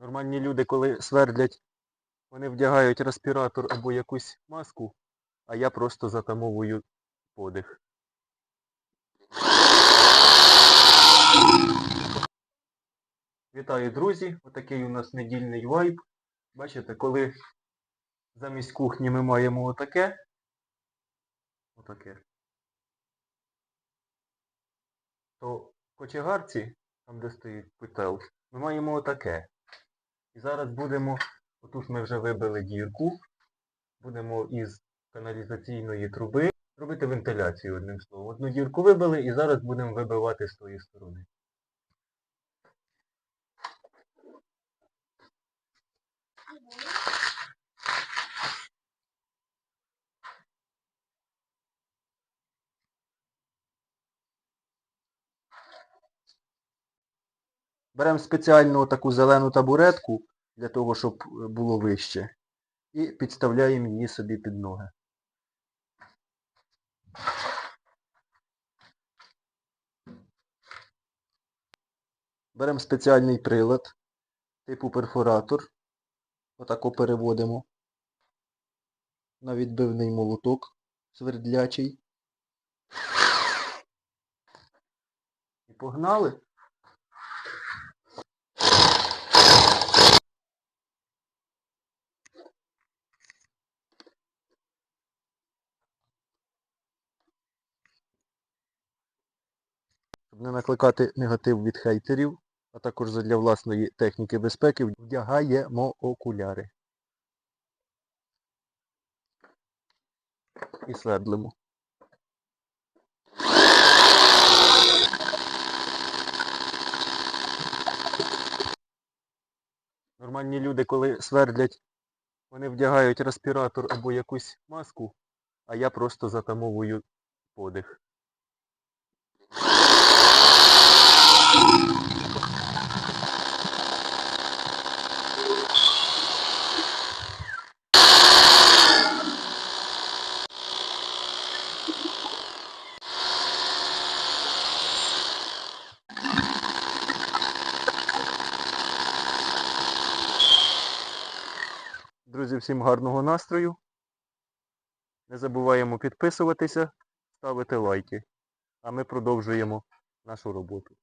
Нормальні люди, коли свердлять, вони вдягають респіратор або якусь маску, а я просто затамовую подих. Вітаю, друзі! Отакий у нас недільний вайб. Бачите, коли замість кухні ми маємо отаке. Отаке. То кочегарці, там де стоїть петел, ми маємо отаке. І зараз будемо, отут ми вже вибили дірку, будемо із каналізаційної труби робити вентиляцію одним словом. Одну дірку вибили і зараз будемо вибивати з тої сторони. Беремо спеціальну таку зелену табуретку для того, щоб е, було вище. І підставляємо її собі під ноги. Беремо спеціальний прилад типу перфоратор. Отако переводимо на відбивний молоток свердлячий. І погнали. Щоб не накликати негатив від хейтерів, а також для власної техніки безпеки, вдягаємо окуляри. І свердлимо. Нормальні люди, коли свердлять, вони вдягають респіратор або якусь маску, а я просто затамовую подих. Друзі, всім гарного настрою. Не забуваємо підписуватися, ставити лайки. А ми продовжуємо нашу роботу.